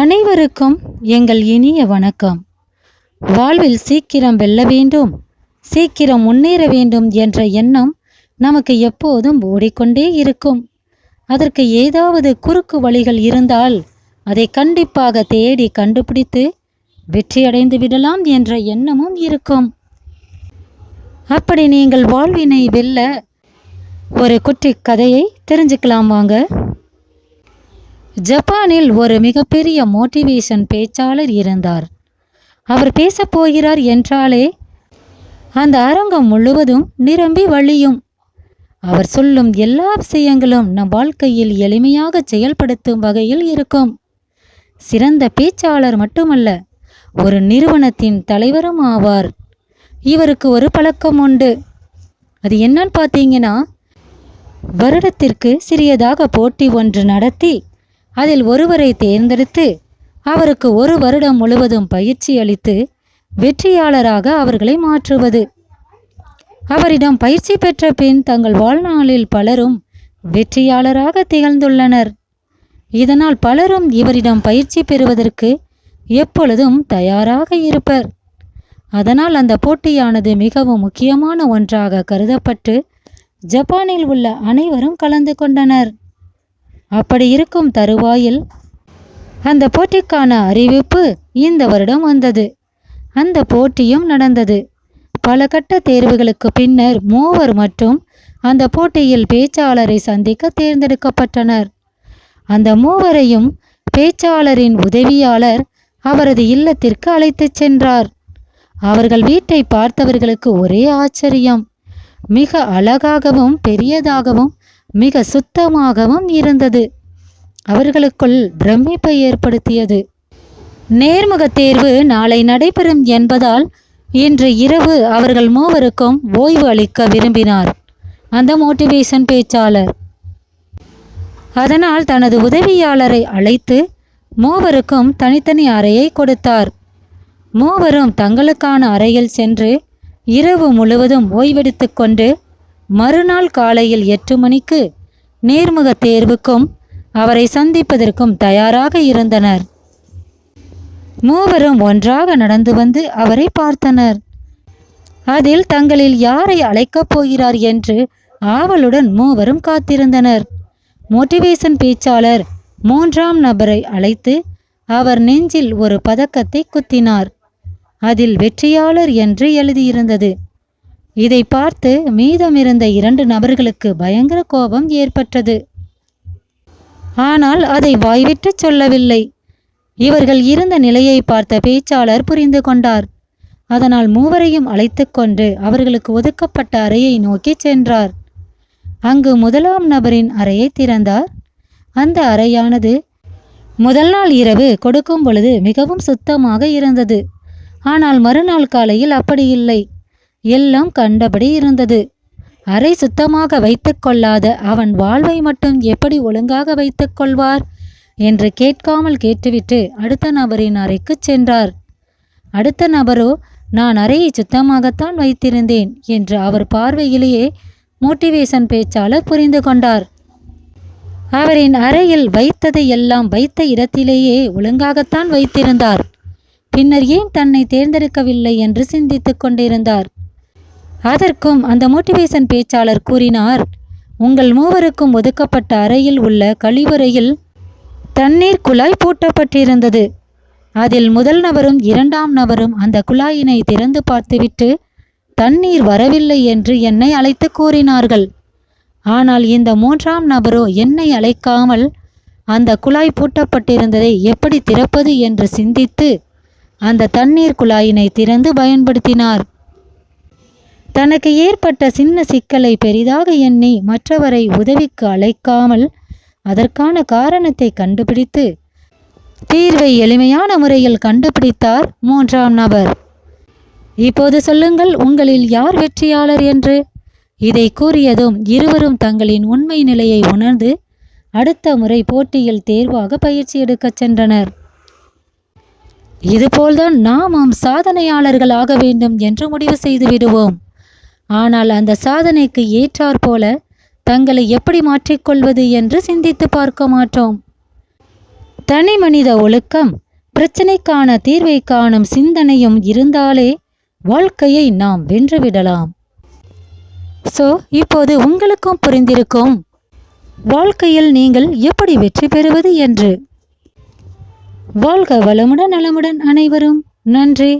அனைவருக்கும் எங்கள் இனிய வணக்கம். வாழ்வில் சீக்கிரம் வெல்ல வேண்டும் சீக்கிரம் முன்னேற வேண்டும் என்ற எண்ணம் நமக்கு எப்போதும் ஓடிக்கொண்டே இருக்கும். அதற்கு ஏதாவது குறுக்கு வழிகள் இருந்தால் அதை கண்டிப்பாக தேடி கண்டுபிடித்து வெற்றியடைந்து விடலாம் என்ற எண்ணமும் இருக்கும். அப்படி நீங்கள் வாழ்வினை வெல்ல ஒரு குட்டி கதையை தெரிஞ்சுக்கலாம் வாங்க. ஜப்பானில் ஒரு மிகப்பெரிய மோட்டிவேஷன் பேச்சாளர் இருந்தார். அவர் பேசப்போகிறார் என்றாலே அந்த அரங்கம் முழுவதும் நிரம்பி வழியும். அவர் சொல்லும் எல்லா விஷயங்களும் நம் வாழ்க்கையில் எளிமையாக செயல்படுத்தும் வகையில் இருக்கும். சிறந்த பேச்சாளர் மட்டுமல்ல ஒரு நிறுவனத்தின் தலைவரும் ஆவார். இவருக்கு ஒரு பழக்கம் உண்டு. அது என்னன்னு பார்த்தீங்கன்னா வருடத்திற்கு சிறியதாக போட்டி ஒன்று நடத்தி அதில் ஒருவரை தேர்ந்தெடுத்து அவருக்கு ஒரு வருடம் முழுவதும் பயிற்சி அளித்து வெற்றியாளராக அவர்களை மாற்றுவது. அவரிடம் பயிற்சி பெற்ற பின் தங்கள் வாழ்நாளில் பலரும் வெற்றியாளராக திகழ்ந்துள்ளனர். இதனால் பலரும் இவரிடம் பயிற்சி பெறுவதற்கு எப்பொழுதும் தயாராக இருப்பர். அதனால் அந்த போட்டியானது மிகவும் முக்கியமான ஒன்றாக கருதப்பட்டு ஜப்பானில் உள்ள அனைவரும் கலந்து கொண்டனர். அப்படி இருக்கும் தருவாயில். அந்த போட்டிக்கான அறிவிப்பு இந்த வருடம் வந்தது. அந்த போட்டியும் நடந்தது. பல கட்ட தேர்வுகளுக்கு பின்னர் மூவர் மட்டும் அந்த போட்டியில் பேச்சாளரை சந்திக்க தேர்ந்தெடுக்கப்பட்டனர். அந்த மூவரையும் பேச்சாளரின் உதவியாளர் அவரது இல்லத்திற்கு அழைத்துச் சென்றார். அவர்கள் வீட்டை பார்த்தவர்களுக்கு ஒரே ஆச்சரியம். மிக அழகாகவும் பெரியதாகவும் மிக சுத்தமாகவும் இருந்தது. அவர்களுக்குள் பிரமிப்பை ஏற்படுத்தியது. நேர்முக தேர்வு நாளை நடைபெறும் என்பதால் இன்று இரவு அவர்கள் மூவருக்கும் ஓய்வு அளிக்க விரும்பினார். அந்த மோட்டிவேஷன் பேச்சாளர். அதனால் தனது உதவியாளரை அழைத்து மூவருக்கும் தனித்தனி அறையை கொடுத்தார். மூவரும் தங்களுக்கான அறையில் சென்று இரவு முழுவதும் ஓய்வெடுத்து கொண்டு மறுநாள் காலையில் எட்டு மணிக்கு நேர்முக தேர்வுக்கும் அவரை சந்திப்பதற்கும் தயாராக இருந்தனர். மூவரும் ஒன்றாக நடந்து வந்து அவரை பார்த்தனர். அதில் தங்களில் யாரை அழைக்கப் போகிறார் என்று ஆவலுடன் மூவரும் காத்திருந்தனர். மோட்டிவேஷன் பேச்சாளர் மூன்றாம் நபரை அழைத்து அவர் நெஞ்சில் ஒரு பதக்கத்தை குத்தினார். அதில் வெற்றியாளர் என்று எழுதியிருந்தது. இதை பார்த்து மீதமிருந்த இரண்டு நபர்களுக்கு பயங்கர கோபம் ஏற்பட்டது. ஆனால் அதை வாய்விட்டு சொல்லவில்லை. இவர்கள் இருந்த நிலையை பார்த்த பேச்சாளர் புரிந்து கொண்டார். அதனால் மூவரையும் அழைத்து கொண்டு அவர்களுக்கு ஒதுக்கப்பட்ட அறையை நோக்கி சென்றார். அங்கு முதலாம் நபரின் அறையை திறந்தார். அந்த அறையானது முதல் நாள் இரவு கொடுக்கும் பொழுது மிகவும் சுத்தமாக இருந்தது. ஆனால் மறுநாள் காலையில் அப்படி இல்லை. எல்லாம் கண்டபடி இருந்தது. அறை சுத்தமாக வைத்துக் கொள்ளாத அவன் வாழ்வை மட்டும் எப்படி ஒழுங்காக வைத்துக் கொள்வார் என்று கேட்காமல் கேட்டுவிட்டு அடுத்த நபரின் அறைக்கு சென்றார். அடுத்த நபரோ நான் அறையை சுத்தமாகத்தான் வைத்திருந்தேன் என்று அவர் பார்வையிலேயே மோட்டிவேஷன் பேச்சாளர் புரிந்து கொண்டார். அவரின் அறையில் வைத்ததை எல்லாம் வைத்த இடத்திலேயே ஒழுங்காகத்தான் வைத்திருந்தார். பின்னர் ஏன் தன்னை தேர்ந்தெடுக்கவில்லை என்று சிந்தித்துக் கொண்டிருந்தார். அதற்கும் அந்த மோட்டிவேஷன் பேச்சாளர் கூறினார் உங்கள் மூவருக்கும் ஒதுக்கப்பட்ட அறையில் உள்ள கழிவறையில் தண்ணீர் குழாய் பூட்டப்பட்டிருந்தது. அதில் முதல் நபரும் இரண்டாம் நபரும் அந்த குழாயினை திறந்து பார்த்துவிட்டு தண்ணீர் வரவில்லை என்று என்னை அழைத்து கூறினார்கள். ஆனால் இந்த மூன்றாம் நபரோ என்னை அழைக்காமல் அந்த குழாய் பூட்டப்பட்டிருந்ததை எப்படி திறப்பது என்று சிந்தித்து அந்த தண்ணீர் குழாயினை திறந்து பயன்படுத்தினார். தனக்கு ஏற்பட்ட சின்ன சிக்கலை பெரிதாக எண்ணி மற்றவரை உதவிக்கு அழைக்காமல் அதற்கான காரணத்தை கண்டுபிடித்து தீர்வை எளிமையான முறையில் கண்டுபிடித்தார் மூன்றாம் நபர். இப்போது சொல்லுங்கள் உங்களில் யார் வெற்றியாளர் என்று? இதை கூறியதும் இருவரும் தங்களின் உண்மை நிலையை உணர்ந்து அடுத்த முறை போட்டியில் தேர்வாக பயிற்சி எடுக்கச் சென்றனர். இதுபோல்தான் நாமும் சாதனையாளர்கள் ஆக வேண்டும் என்று முடிவு செய்து விடுவோம். ஆனால் அந்த சாதனைக்கு ஏற்றாற்போல தங்களை எப்படி மாற்றிக்கொள்வது என்று சிந்தித்து பார்க்க மாட்டோம். தனி மனித ஒழுக்கம் பிரச்சனைக்கான தீர்வை காணும் சிந்தனையும் இருந்தாலே வாழ்க்கையை நாம் வென்றுவிடலாம் சோ இப்போது உங்களுக்கும் புரிந்திருக்கும் வாழ்க்கையில் நீங்கள் எப்படி வெற்றி பெறுவது என்று. வாழ்க வளமுடன் நலமுடன் அனைவரும். நன்றி.